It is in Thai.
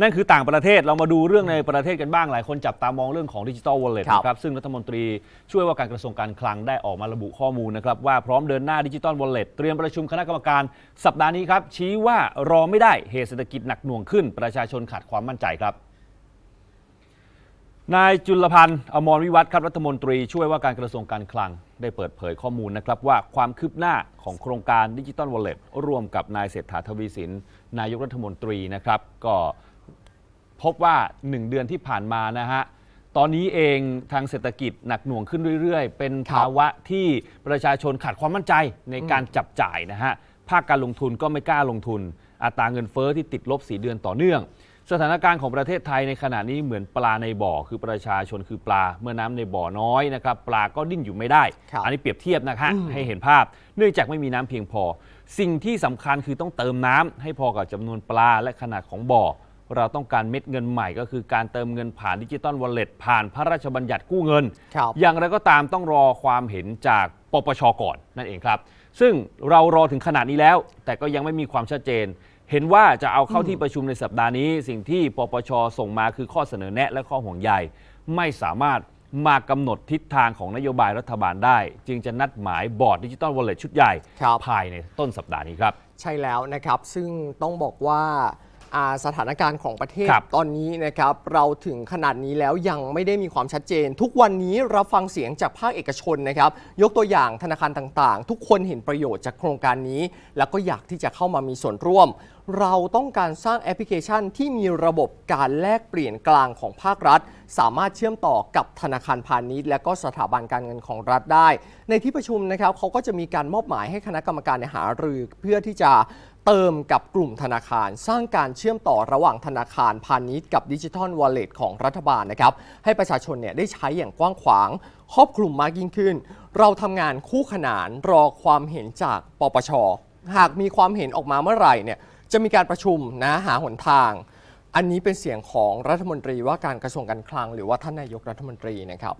นั่นคือต่างประเทศเรามาดูเรื่องในประเทศกันบ้างหลายคนจับตามองเรื่องของดิจิ t a ลวอลเล็ตครับนะครับซึ่งรัฐมนตรีช่วยว่าการกระทรวงการคลังได้ออกมาระบุข้อมูลนะครับว่าพร้อมเดินหน้าดิจิ t a ลวอลเล็ตเตรียมประชุมคณะกรรมการสัปดาห์นี้ครับ ชี้ว่ารอไม่ได้เหตุเศรษฐกิจหนักหน่วงขึ้น ประชาชนขาดความมั่นใจครับ นายจุลพันธ์อมรวิวัฒน์ครับรัฐมนตรีช่วยว่าการกระทรวงการคลังได้เปิดเผยข้อมูลนะครับว่าความคืบหน้าของโครงการดิจิ t a ลวอลเล็ตร่วมกับนายเศรษฐาทวีสินนายกรัฐมนตรีนะครับก็ พบว่า 1 เดือนที่ผ่านมานะฮะตอนนี้เองทางเศรษฐกิจหนักหน่วงขึ้นเรื่อยๆ เป็นภาวะที่ประชาชนขาดความมั่นใจในการจับจ่ายนะฮะภาคการลงทุนก็ไม่กล้าลงทุน อัตราเงินเฟ้อที่ติดลบ 4 เดือนต่อเนื่อง สถานการณ์ของประเทศไทยในขณะนี้เหมือนปลาในบ่อ คือประชาชนคือปลาเมื่อน้ำในบ่อน้อยนะครับปลาก็ดิ้นอยู่ไม่ได้ครับอันนี้เปรียบเทียบนะฮะให้เห็นภาพ เนื่องจากไม่มีน้ำเพียงพอ สิ่งที่สำคัญคือต้องเติมน้ำให้พอกับจำนวนปลาและขนาดของบ่อ เราต้องการเม็ดเงินใหม่ก็คือการเติมเงินผ่านดิจิตอลวอลเล็ตผ่านพระราชบัญญัติกู้เงิน ครับ อย่างไรก็ตามต้องรอความเห็นจากปปชก่อนนั่นเองครับ ซึ่งเรารอถึงขนาดนี้แล้ว แต่ก็ยังไม่มีความชัดเจน เห็นว่าจะเอาเข้าที่ประชุมในสัปดาห์นี้ สิ่งที่ปปชส่งมาคือข้อเสนอแนะและข้อห่วงใยไม่สามารถมากำหนดทิศทางของนโยบายรัฐบาลได้ จึงจะนัดหมายบอร์ดดิจิตอลวอลเล็ตชุดใหญ่ครับ ภายในต้นสัปดาห์นี้ครับ ใช่แล้วนะครับ ซึ่งต้องบอกว่าอ่า สถานการณ์ของประเทศครับตอนนี้นะครับเราถึงขนาดนี้แล้วยังไม่ได้มีความชัดเจน ทุกวันนี้เราฟังเสียงจากภาคเอกชนนะครับ ยกตัวอย่างธนาคารต่างๆ ทุกคนเห็นประโยชน์จากโครงการนี้ แล้วก็อยากที่จะเข้ามามีส่วนร่วม เราต้องการสร้างแอปพลิเคชันที่มีระบบการแลกเปลี่ยนกลางของภาครัฐ สามารถเชื่อมต่อกับธนาคารพาณิชย์ และก็สถาบันการเงินของรัฐได้ ในที่ประชุมนะครับเขาก็จะมีการมอบหมายให้คณะกรรมการเนี่ยหารือเพื่อที่จะ เติมกับกลุ่มธนาคาร สร้างการเชื่อมต่อระหว่างธนาคารพาณิชย์กับดิจิทัลวอลเล็ตของรัฐบาลนะครับ ให้ประชาชนเนี่ยได้ใช้อย่างกว้างขวาง ครอบคลุมมากยิ่งขึ้น เราทำงานคู่ขนานรอความเห็นจากปปช หากมีความเห็นออกมาเมื่อไหร่เนี่ยจะมีการประชุมนะหาหนทาง อันนี้เป็นเสียงของรัฐมนตรีว่าการกระทรวงการคลัง หรือว่าท่านนายกรัฐมนตรีนะครับ